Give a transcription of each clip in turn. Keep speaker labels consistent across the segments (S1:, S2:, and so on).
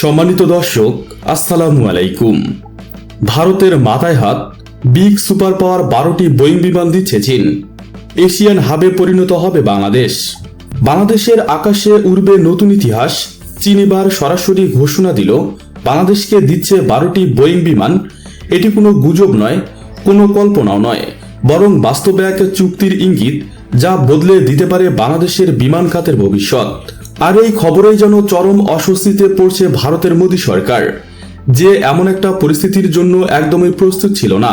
S1: সম্মানিত দর্শক, আসসালামু আলাইকুম। ভারতের মাথায় হাত, বিগ সুপার পাওয়ার বারোটি বোয়িং বিমান দিচ্ছে চীন। এশিয়ান হাবে পরিণত হবে বাংলাদেশ। বাংলাদেশের আকাশে উড়বে নতুন ইতিহাস, চীন এবার সরাসরি ঘোষণা দিল, বাংলাদেশকে দিচ্ছে বারোটি বোয়িং বিমান। এটি কোনো গুজব নয়, কোনো কল্পনাও নয়, বরং বাস্তবে এক চুক্তির ইঙ্গিত যা বদলে দিতে পারে বাংলাদেশের বিমান খাতের ভবিষ্যৎ। আর এই খবরেই যেন চরম অস্বস্তিতে পড়ছে ভারতের মোদী সরকার। যে এমন একটা পরিস্থিতির জন্য একদমই প্রস্তুত ছিল না।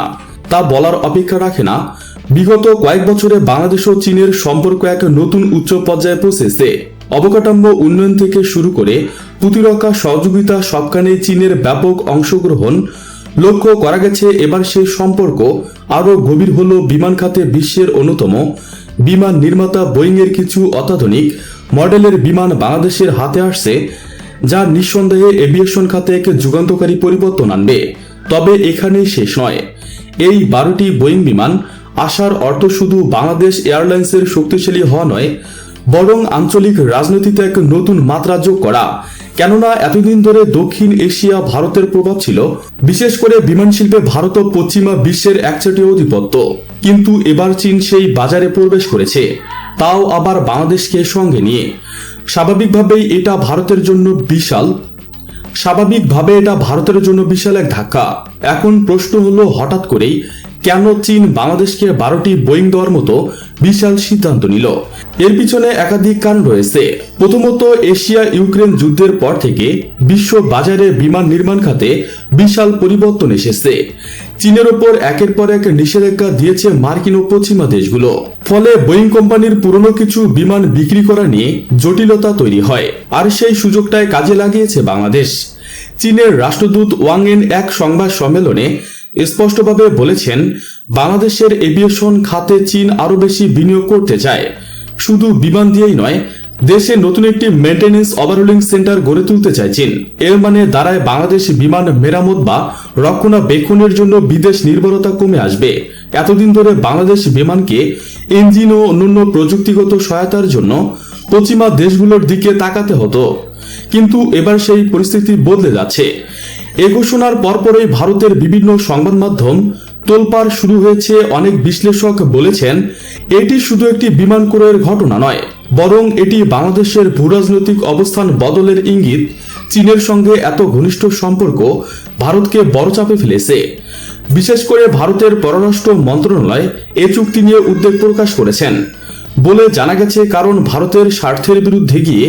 S1: তা বলার অপেক্ষা রাখে না। বিগত কয়েক বছরে বাংলাদেশ ও চীনের সম্পর্ক এক নতুন উচ্চ পর্যায়ে পৌঁছেছে। অবকাঠামো উন্নয়ন থেকে শুরু করে প্রতিরক্ষা সহযোগিতা সবখানে চীনের ব্যাপক অংশগ্রহণ লক্ষ্য করা গেছে। এবার সেই সম্পর্ক আরও গভীর হল। বিমান খাতে বিশ্বের অন্যতম বিমান নির্মাতা বোয়িংয়ের কিছু অত্যাধুনিক মডেলের বিমান বাংলাদেশের হাতে আসছে, যা নিঃসন্দেহে এভিয়েশন খাতে এক যুগান্তকারী পরিবর্তন আনবে। তবে এখানেই শেষ নয়। এই বারোটি বোয়িং বিমান আসার অর্থ শুধু বাংলাদেশ এয়ারলাইন্সের শক্তিশালী হওয়া নয়, বরং আঞ্চলিক রাজনীতিতে এক নতুন মাত্রা যোগ করা। কেননা এতদিন ধরে দক্ষিণ এশিয়া ভারতের প্রভাব ছিল, বিশেষ করে বিমান শিল্পে ভারত ও পশ্চিমা বিশ্বের একচেটি আধিপত্য। কিন্তু এবার চীন সেই বাজারে প্রবেশ করেছে। তাও আবার বাংলাদেশকে সঙ্গে নিয়ে। স্বাভাবিকভাবেই এটা ভারতের জন্য বিশাল। স্বাভাবিকভাবে এটা ভারতের জন্য বিশাল এক ধাক্কা। এখন প্রশ্ন হলো, হঠাৎ করেই কেন চীন বাংলাদেশকে বারোটি বোয়িং দেওয়ার মতো বিশাল সিদ্ধান্ত নিল। এর পিছনে একাধিক কারণ রয়েছে। প্রথমত, এশিয়া ইউক্রেন যুদ্ধের পর থেকে বিশ্ব বাজারে বিমান নির্মাণ খাতে বিশাল পরিবর্তন এসেছে। চীনের ওপর একের পর এক নিষেধাজ্ঞা দিয়েছে মার্কিন ও পশ্চিমা দেশগুলো। ফলে বোয়িং কোম্পানির পুরনো কিছু বিমান বিক্রি করা নিয়ে জটিলতা তৈরি হয়। আর সেই সুযোগটায় কাজে লাগিয়েছে বাংলাদেশ। চীনের রাষ্ট্রদূত ওয়াংয়েন এক সংবাদ সম্মেলনে স্পষ্টভাবে বলেছেন, বাংলাদেশের এভিয়েশন খাতে চীন আরও বেশি বিনিয়োগ করতে চায়। শুধু বিমান দিয়েই নয়, দেশে নতুন একটি মেনটেন্যান্স ওভারহোলিং সেন্টার গড়ে তুলতে চায় চীন। এর মানে দাঁড়ায় বাংলাদেশ বিমান মেরামত বা রক্ষণাবেক্ষণের জন্য বিদেশ নির্ভরতা কমে আসবে। এতদিন ধরে বাংলাদেশ বিমানকে ইঞ্জিন ও অন্যান্য প্রযুক্তিগত সহায়তার জন্য পশ্চিমা দেশগুলোর দিকে তাকাতে হতো। কিন্তু এবার সেই পরিস্থিতি বদলে যাচ্ছে। এ ঘোষণার পরপরই ভারতের বিভিন্ন সংবাদ মাধ্যম তোলপাড় শুরু হয়েছে। অনেক বিশ্লেষক বলেছেন, এটি শুধু একটি বিমান ক্রয়ের ঘটনা নয়, বরং এটি বাংলাদেশের ভূরাজনৈতিক অবস্থান বদলের ইঙ্গিত। চীনের সঙ্গে এত ঘনিষ্ঠ সম্পর্ক ভারতকে বড় চাপে ফেলেছে। বিশেষ করে ভারতের পররাষ্ট্র মন্ত্রণালয় এ চুক্তি নিয়ে উদ্বেগ প্রকাশ করেছেন বলে জানা গেছে, কারণ ভারতের স্বার্থের বিরুদ্ধে গিয়ে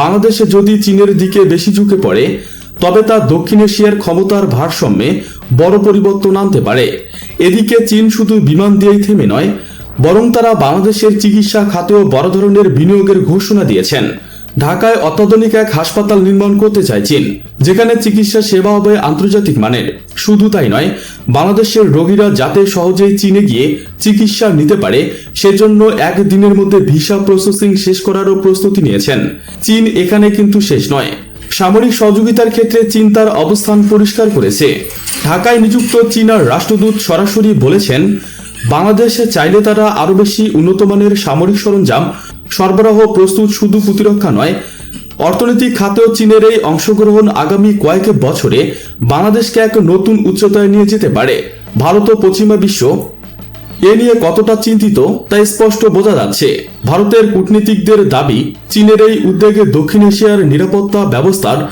S1: বাংলাদেশে যদি চীনের দিকে বেশি ঝুঁকে পড়ে তবে তা দক্ষিণ এশিয়ার ক্ষমতার ভারসাম্যে বড় পরিবর্তন আনতে পারে। এদিকে চীন শুধু বিমান দিয়েই থেমে নয়, বরং তারা বাংলাদেশের চিকিৎসা খাতেও বড় ধরনের বিনিয়োগের ঘোষণা দিয়েছেন। ঢাকায় অত্যাধুনিক এক হাসপাতাল নির্মাণ করতে চায় চীন, যেখানে চিকিৎসা সেবা হবে আন্তর্জাতিক মানের। শুধু তাই নয়, বাংলাদেশের রোগীরা যাতে সহজেই চীনে গিয়ে চিকিৎসা নিতে পারে, সেজন্য একদিনের মধ্যে ভিসা প্রসেসিং শেষ করারও প্রস্তুতি নিয়েছেন। চীন এখানে কিন্তু শেষ নয়। সামরিক সহযোগিতার ক্ষেত্রে চীন তার অবস্থান পরিষ্কার করেছে। ঢাকায় নিযুক্ত চীনার রাষ্ট্রদূত সরাসরি বলেছেন, বাংলাদেশে চাইলে তারা আরও বেশি উন্নতমানের সামরিক সরঞ্জাম, সরবরাহ প্রস্তুত শুধু প্রতিরক্ষা নয়, অর্থনৈতিক খাতেও চীনের এই অংশগ্রহণ আগামী কয়েক বছরে বাংলাদেশকে এক নতুন উচ্চতায় নিয়ে যেতে পারে। ভারত ও পশ্চিমা বিশ্ব এ নিয়ে কতটা চিন্তিত, তা স্পষ্ট বোঝা যাচ্ছে। ভারতের কূটনীতিকদের দাবি, চীনের এই উদ্যোগে দক্ষিণ এশিয়ার নিরাপত্তা ব্যবস্থার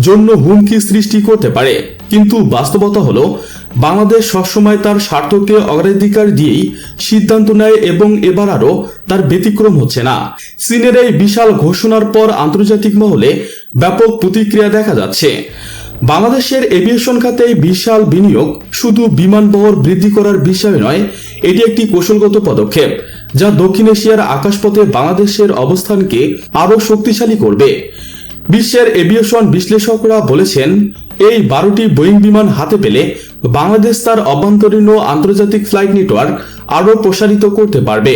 S1: জন্য হুমকি সৃষ্টি করতে পারে। কিন্তু বাস্তবতা হলো, বাংলাদেশ সবসময় তার স্বার্থকে অগ্রাধিকার দিয়েই সিদ্ধান্ত নেয় এবং এবার আরও তার ব্যতিক্রম হচ্ছে না। চীনের এই বিশাল ঘোষণার পর আন্তর্জাতিক মহলে ব্যাপক প্রতিক্রিয়া দেখা যাচ্ছে। বাংলাদেশের এভিয়েশন খাতে বিশাল বিনিয়োগ শুধু বিমান বহর বৃদ্ধি করার বিষয় নয়, এটি একটি কৌশলগত পদক্ষেপ যা দক্ষিণ এশিয়ার আকাশপথে বাংলাদেশের অবস্থানকে আরও শক্তিশালী করবে। বিশ্বের এভিয়েশন বিশ্লেষকরা বলেছেন, এই বারোটি বোয়িং বিমান হাতে পেলে বাংলাদেশ তার অভ্যন্তরীণ আন্তর্জাতিক ফ্লাইট নেটওয়ার্ক আরও প্রসারিত করতে পারবে।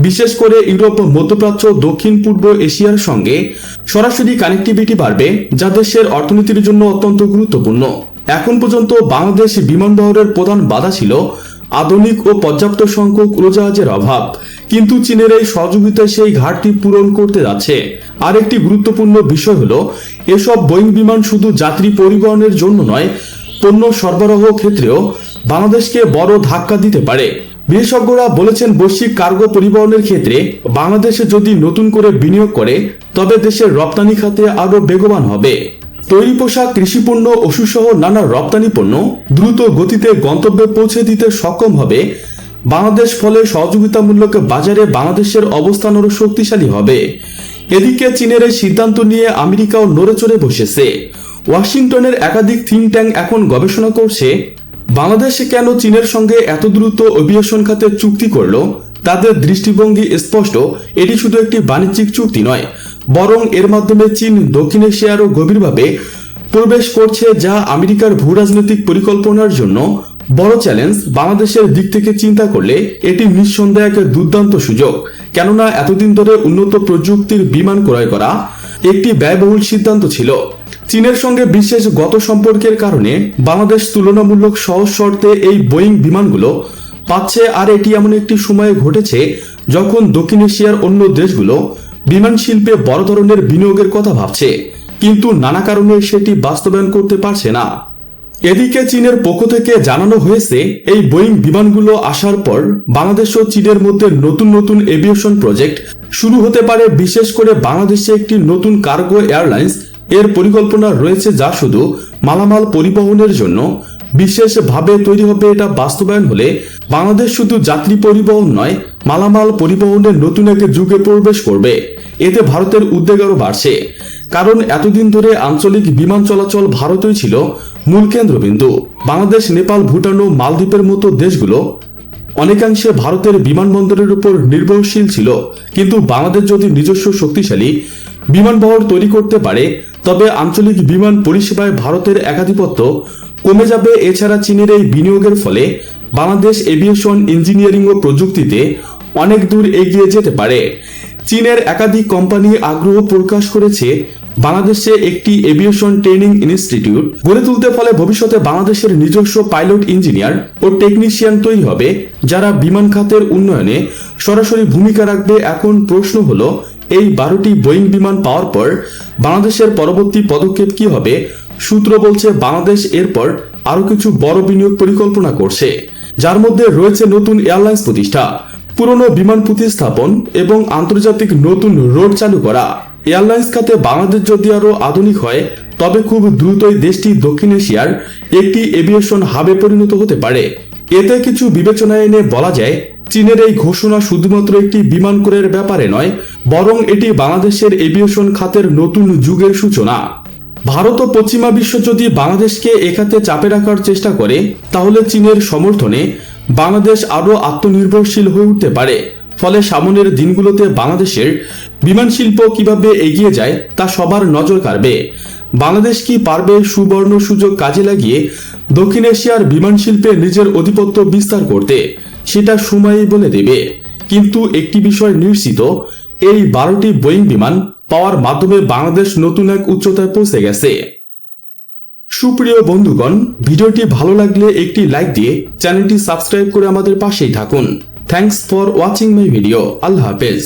S1: বিশেষ করে ইউরোপ, মধ্যপ্রাচ্য, দক্ষিণ, পূর্ব এশিয়ার সঙ্গে সরাসরি কানেক্টিভিটি বাড়বে, যা দেশের অর্থনীতির জন্য অত্যন্ত গুরুত্বপূর্ণ। এখন পর্যন্ত বাংলাদেশ বিমান বহরের প্রধান বাধা ছিল আধুনিক ও পর্যাপ্ত সংখ্যক উড়োজাহাজের অভাব। কিন্তু চীনের এই সহযোগিতায় সেই ঘাটটি পূরণ করতে যাচ্ছে। আরেকটি গুরুত্বপূর্ণ বিষয় হলো, এসব বোয়িং বিমান শুধু যাত্রী পরিবহনের জন্য নয়, পণ্য সরবরাহ ক্ষেত্রেও বাংলাদেশকে বড় ধাক্কা দিতে পারে। বিশেষজ্ঞরা বলেছেন বৈশ্বিক কার্গো পরিবহনের ক্ষেত্রে বাংলাদেশে যদি নতুন করে বিনিয়োগ করে, তবে দেশের রপ্তানি খাতে আরও বেগবান হবে। তৈরি পোশাক কৃষিপণ্য ওষুধসহ নানা রপ্তানি পণ্য দ্রুত গতিতে গন্তব্যে পৌঁছে দিতে সক্ষম হবে। বাংলাদেশ ফলে সহযোগিতামূলক বাজারে বাংলাদেশের অবস্থান আরও শক্তিশালী হবে। এদিকে চীনের এই সিদ্ধান্ত নিয়ে আমেরিকাও নড়ে চড়ে বসেছে। ওয়াশিংটনের একাধিক থিঙ্ক ট্যাঙ্ক এখন গবেষণা করছে। বাংলাদেশে কেন চীনের সঙ্গে এত দ্রুত অভিবাসন খাতে চুক্তি করল? তাদের দৃষ্টিভঙ্গি স্পষ্ট, এটি শুধু একটি বাণিজ্যিক চুক্তি নয়, বরং এর মাধ্যমে চীন দক্ষিণ এশিয়া আরও গভীরভাবে প্রবেশ করছে যা আমেরিকার ভূ রাজনৈতিক পরিকল্পনার জন্য বড় চ্যালেঞ্জ। বাংলাদেশের দিক থেকে চিন্তা করলে এটি নিঃসন্দেহে এক দুর্দান্ত সুযোগ, কেননা এতদিন ধরে উন্নত প্রযুক্তির বিমান ক্রয় করা একটি ব্যয়বহুল সিদ্ধান্ত ছিল। চীনের সঙ্গে বিশেষ গত সম্পর্কের কারণে বাংলাদেশ তুলনামূলক সহজ শর্তে এই বোয়িং বিমানগুলো পাচ্ছে আর এটি এমন একটি সময়ে ঘটেছে যখন দক্ষিণ এশিয়ার অন্য দেশগুলো বিমান শিল্পে বড় ধরনের বিনিয়োগের কথা ভাবছে, কিন্তু নানা কারণে সেটি বাস্তবায়ন করতে পারছে না। এদিকে চীনের পক্ষ থেকে জানানো হয়েছে, এই বোয়িং বিমানগুলো আসার পর বাংলাদেশ ও চীনের মধ্যে নতুন নতুন এভিয়েশন প্রজেক্ট শুরু হতে পারে, বিশেষ করে বাংলাদেশে একটি নতুন কার্গো এয়ারলাইন্স এর পরিকল্পনা রয়েছে যা শুধু মালামাল পরিবহনের জন্য। বিশেষভাবে তৈরি হবে এটা বাস্তবায়ন হলে বাংলাদেশ শুধু যাত্রী পরিবহন নয়, মালামাল পরিবহনের নতুন এক যুগে প্রবেশ করবে। এতে ভারতের উদ্বেগ আরও বাড়ছে। কারণ এতদিন ধরে আঞ্চলিক বিমান চলাচল ভারতই ছিল মূল কেন্দ্রবিন্দু। বাংলাদেশ, নেপাল, ভুটান ও মালদ্বীপের মতো দেশগুলো অনেকাংশে ভারতের বিমানবন্দরের উপর নির্ভরশীল ছিল। কিন্তু বাংলাদেশ যদি নিজস্ব শক্তিশালী বিমানবহর তৈরি করতে পারে, তবে আঞ্চলিক বিমান পরিষেবায় ভারতের একাধিপত্য কমে যাবে। এছাড়া চীনের এই বিনিয়োগের ফলে বাংলাদেশ এভিয়েশন, ইঞ্জিনিয়ারিং ও প্রযুক্তিতে অনেক দূর এগিয়ে যেতে পারে। চীনের একাধিক কোম্পানি আগ্রহ প্রকাশ করেছে বাংলাদেশে একটি এভিয়েশন ট্রেনিং ইনস্টিটিউট গড়ে তুলতে ফলে ভবিষ্যতে বাংলাদেশের নিজস্ব পাইলট ইঞ্জিনিয়ার ও টেকনিশিয়ান তৈরি হবে, যারা বিমান খাতের উন্নয়নে সরাসরি ভূমিকা রাখবে। এখন প্রশ্ন হলো, এই বারোটি বোয়িং বিমান পাওয়ার পর বাংলাদেশের পরবর্তী পদক্ষেপ কি হবে? সূত্র বলছে, বাংলাদেশ এরপর আরও কিছু বড় বিনিয়োগ পরিকল্পনা করছে, যার মধ্যে রয়েছে নতুন এয়ারলাইন্স প্রতিষ্ঠা। পুরনো বিমান প্রতিস্থাপন এবং আন্তর্জাতিক নতুন রোড চালু করা। এয়ারলাইন্স খাতে বাংলাদেশ যদি আরও আধুনিক হয়, তবে খুব দ্রুতই দেশটি দক্ষিণ এশিয়ার একটি এভিয়েশন হাবে পরিণত হতে পারে। এতে কিছু বিবেচনায় এনে বলা যায়, চীনের এই ঘোষণা শুধুমাত্র একটি বিমান ক্রয়ের ব্যাপারে নয়, বরং এটি বাংলাদেশের এভিয়েশন খাতের নতুন যুগের সূচনা। ভারত ও পশ্চিমা বিশ্ব যদি বাংলাদেশকে এখাতে চাপে রাখার চেষ্টা করে, তাহলে চীনের সমর্থনে বাংলাদেশ আরও আত্মনির্ভরশীল হয়ে উঠতে পারে। ফলে সামনের দিনগুলোতে বাংলাদেশের বিমান শিল্প কীভাবে এগিয়ে যায় তা সবার নজর কাড়বে। বাংলাদেশ কি পারবে সুবর্ণ সুযোগ কাজে লাগিয়ে দক্ষিণ এশিয়ার বিমান শিল্পে নিজের আধিপত্য বিস্তার করতে? সেটা সময়ই বলে দেবে। কিন্তু একটি বিষয় নিশ্চিত, এই বারোটি বোয়িং বিমান পাওয়ার মাধ্যমে বাংলাদেশ নতুন এক উচ্চতায় পৌঁছে গেছে। সুপ্রিয় বন্ধুগণ, ভিডিওটি ভালো লাগলে একটি লাইক দিয়ে চ্যানেলটি সাবস্ক্রাইব করে আমাদের পাশেই থাকুন। Thanks for watching my video আল্লাহ হাফেজ।